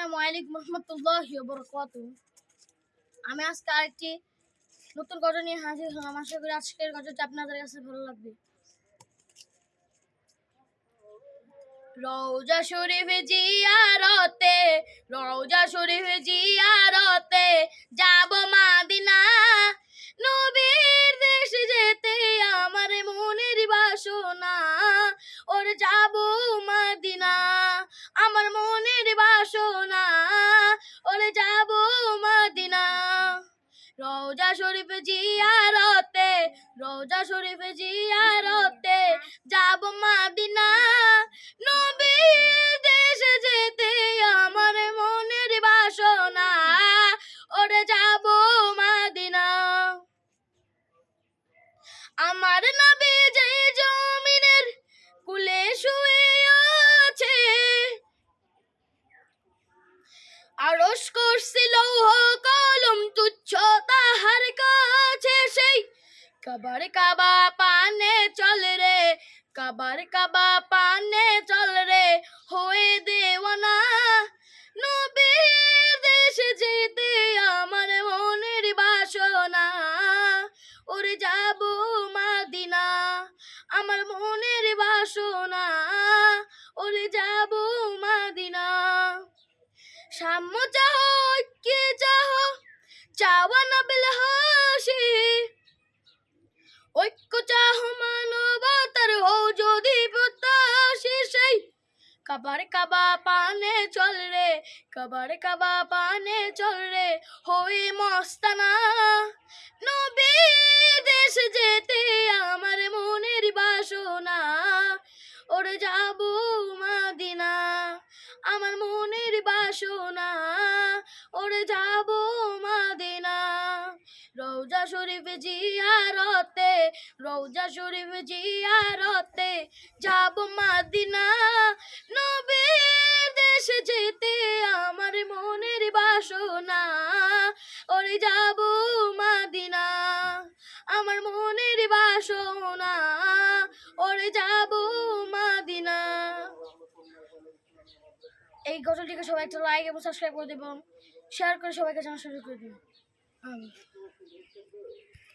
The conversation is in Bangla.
আসসালামু আলাইকুম রহমতুল্লাহ বরকাত আমি আজকে আরেকটি নতুন গজল নিয়ে হাজির হলাম। আশা করি আজকের গজলটা আপনাদের কাছে ভালো লাগবে। রওজা শরীফ জিয়ারতে, রওজা শরীফ জিয়ারতে যাব মাদিনা। নবীর দেশ যেতে আমার মনের বাসনা, ওর যাব মাদিনা। আমার মনের বাসনা ওরে যাব মদিনা। রওজা শরীফ জিয়ারতে রওজা শরীফ জিয়ারতে। আরস করছিল কলম তুচ্ছ তাহার কাছে সেই। কাবার কাবা পানে চল রে, কাবার কাবা পানে চল রে, হয়ে দেওয়ানা নবীর দেশে যেতে আমার মনের বাসনা। ওরে যাব মাদিনা, আমার মনের বাসনা। ওরে যাব মাদিনা সাম্য চাহ কে চাহ চাওয়া না বেল হাসি। ঐক্য চাহ মানবতার হো যদি প্রত্যাশী সেই। কাবার কাবা পানে চল রে, কাবার কাবা পানে চল রে হয়ে মস্তানা। নবী দেশ যেতে আমার মনের বাসনা, ওরে যাব মাদিনা। আমার মনের বাসনা ওরে যাব মাদিনা। রৌজা শরীফ জিয়ারতে রৌজা শরীফ জিয়ারতে যাব মাদিনা। নবীর দেশে যেতে আমার মনের বাসনা, ওরে যাব মাদিনা। আমার মনের বাসনা, ওরে যাব মাদিনা। এই গজলটিকে সবাই একটা লাইক এবং সাবস্ক্রাইব করে দেবেন। শেয়ার করে সবাইকে জানা শুরু করে দেবো